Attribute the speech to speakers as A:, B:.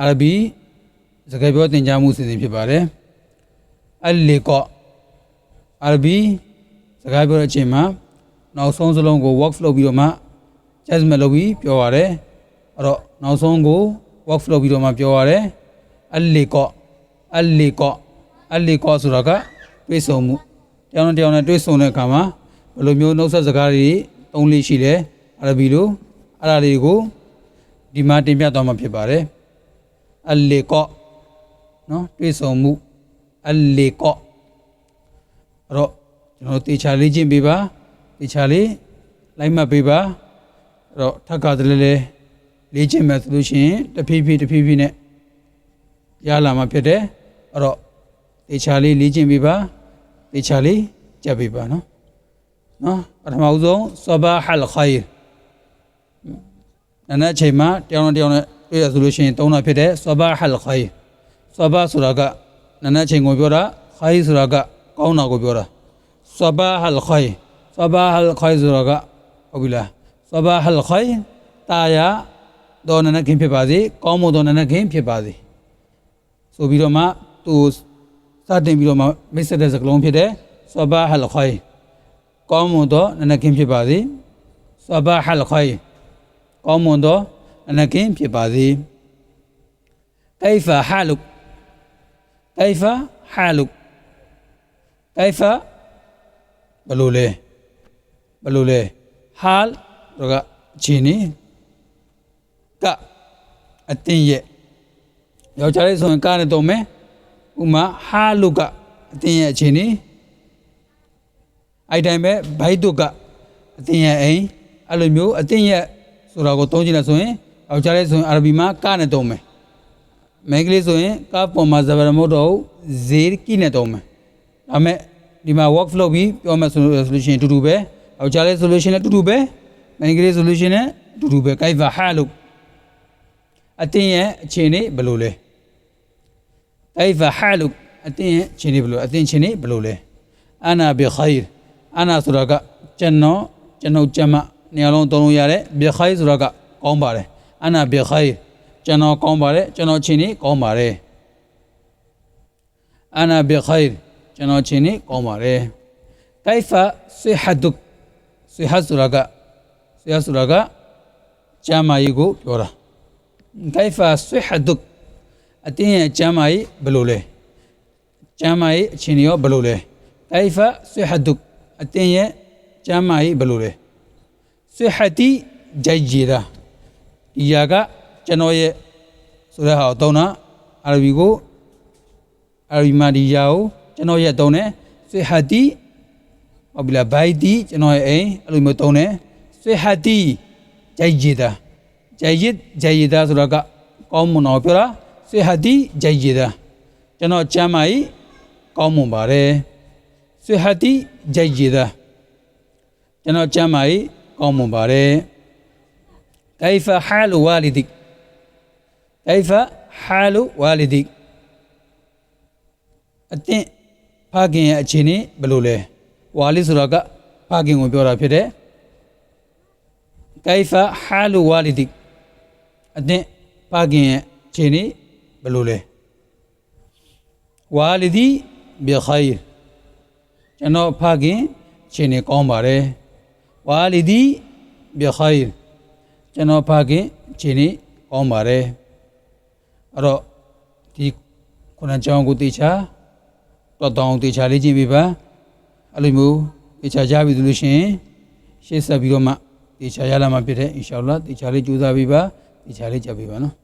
A: အာရဘီစကားပြောသင်ကြားမှုအစီအစဉ်ဖြစ်ပါတယ်အလီကောအာရဘီစကားပြောတဲ့အချိန်မှာနောက်ဆုံးစလုံးကို workflow ပြီးတော့မှ judgment လုပ်ပြီးပြောရတယ်အဲ့တော့နောက်ဆုံးကို workflow ပြီးတော့မှပြောရတယ်အလီကောအလီကောအလီကောဆိုတာကတွေးဆုံမှုတယောက်နဲ့တယောက်နဲ့တွေးဆုံတဲ့အခါမှာဘယ်လိုမျိုးနှုတ်ဆက်စကားတွေသုံးလေးရှိလဲအာရဘီလိုအဲ့ဒါတွေကိုဒီမှာတင်ပြသွားမှာဖြစ်ပါတယ် အလီကောနော်တွေးဆုံမှုအလီကောအဲ့တော့ကျွန်တော်တေချာလေးချင်းပေးပါတေချာလေးလိုက်မှတ်ပေးပါအဲ့တော့ထပ်ကတည်းကလေးချင်းမယ်ဆိုလို့ရှိရင်တဖြည်းဖြည်းတဖြည်းဖြည်းနဲ့ရလာမှာဖြစ်တယ်အဲ့တော့တေချာလေးလေးချင်းပေးပါတေချာလေးကြက်ပေးပါနော်နော်ပထမဦးဆုံးဆဘာဟ်လ်ခိုင်နာအချိန်မှာတယောက်နဲ့တယောက်နဲ့ တွေ့ရဆိုလို့ရှိရင်သုံးတာဖြစ်တယ်ဆဘာဟ်လ်ခိုင်ဆဘာဆိုတာကနာအချိန်ကိုပြောတာခိုင်ဆိုတာကကောင်းတာကိုပြောတာဆဘာဟ်လ်ခိုင်ဆဘာဟ်လ်ခိုင်ဆိုတာကဟုတ်ပြီလားဆဘာဟ်လ်ခိုင်တာယာတော်နာခင်ဖြစ်ပါစေကောင်းမွန်တော်နာခင်ဖြစ်ပါစေဆိုပြီးတော့မှသူစတင်ပြီးတော့မှမိတ်ဆက်တဲ့စကားလုံးဖြစ်တယ်ဆဘာဟ်လ်ခိုင်ကောင်းမွန်တော်နာခင်ဖြစ်ပါစေဆဘာဟ်လ်ခိုင်ကောင်းမွန်တော် အနကင်းဖြစ်ပါစေကိဖာဟာလုကိဖာဟာလုကိဖာဘလို့လဲဘလို့လဲဟာလ်တို့ကဂျင်းနီကအတင်းရဲ့ယောက်ျားလေးဆိုရင်ကနဲ့တုံးမယ်ဥမာဟာလုကအတင်းရဲ့အချင်းနေအဲ့တိုင်းပဲဘိုက်တုကအတင်းရဲ့အိမ်အဲ့လိုမျိုးအတင်းရဲ့ဆိုတာကိုသုံးကြည့်လိုက်ဆိုရင် ယောက်ျားလေးဆိုရင်အာရဘီမှာကနဲ့တော့မယ်မိန်းကလေးဆိုရင်ကပေါ်မှာဇဗရမုတ်တော့ဇေကီနဲ့တော့မယ်ဒါမဲ့ဒီမှာ work flow ပြီးပြောမယ်ဆိုလို့ရှိရင်အတူတူပဲယောက်ျားလေးဆိုလို့ရှိရင်လည်းအတူတူပဲမိန်းကလေးဆိုလို့ရှိရင်လည်းအတူတူပဲ kaifa haluk အတင်းရဲ့အခြေအနေဘယ်လိုလဲ kaifa haluk အတင်းရဲ့အခြေအနေဘယ်လိုအတင်းအခြေအနေဘယ်လိုလဲအနာဘီခိုင်အနာဆိုတာကကျွန်တော်ကျွန်တော်ကျမနေရာလုံးသုံးလို့ရတယ်ဘီခိုင်ဆိုတာကကောင်းပါတယ် အနာဘီခိုင်ကျွန်တော်ကောင်းပါတယ်ကျွန်တော်အခြေအနေကောင်းပါတယ်အနာဘီခိုင်ကျွန်တော်အခြေအနေကောင်းပါတယ် kaifa sihhatuk sihhat ဆိုတာက sihhat ဆိုတာကကျမ်းမာရေးကိုပြောတာ kaifa sihhatuk အတင်းရဲ့ကျမ်းမာရေးဘယ်လိုလဲကျမ်းမာရေးအခြေအနေရောဘယ်လိုလဲ kaifa sihhatuk အတင်းရဲ့ကျမ်းမာရေးဘယ်လိုလဲ sihhati jayyida ဒီယာကကျွန်တော်ရဲ့ဆိုတဲ့ဟာကိုသုံးတာအာရဘီကိုအာရဘီမှာဒီယာကိုကျွန်တော်ရဲ့သုံးတယ် sihhati ဟုတ်ပြီလားဘိုက်တီကျွန်တော်ရဲ့အိမ်အဲ့လိုမျိုးသုံးတယ် sihhati jayyida jayyid jayyida ဆိုတာကကောင်းမွန်တော့ပြောတာစေဟတိဂျိုင်ဂျီဒါကျွန်တော်ကျမ်းမာရေးကောင်းမွန်ပါတယ်စေဟတိဂျိုင်ဂျီဒါကျွန်တော်ကျမ်းမာရေးကောင်းမွန်ပါတယ် ကိဖဟာလူဝါလီဒီကိဖဟာလူဝါလီဒီအသင့်ဖခင်ရဲ့အခြေအနေဘယ်လိုလဲဝါလီဆိုတာကဖခင်ကိုပြောတာဖြစ်တယ်ကိဖဟာလူဝါလီဒီအသင့်ဖခင်ရဲ့အခြေအနေဘယ်လိုလဲဝါလီဒီဘီခိုင်ကျွန်တော်ဖခင်ခြေနေကောင်းပါတယ်ဝါလီဒီဘီခိုင် ကျွန်တော်ဖခင်ခြေနေကောင်းပါတယ်အဲ့တော့ဒီခုနအကြောင်းကိုတေချာတော့တောင်းတေချာလေးကြည့်ပေးပါအဲ့လိုမျိုးတေချာကြပြီဆိုလို့ရှိရင်ရှေ့ဆက်ပြီးတော့မှတေချာရလာမှာဖြစ်တဲ့အင်ရှာအလ္လာဟ်တေချာလေးကြိုးစားပေးပါတေချာလေးကြပ်ပေးပါနော်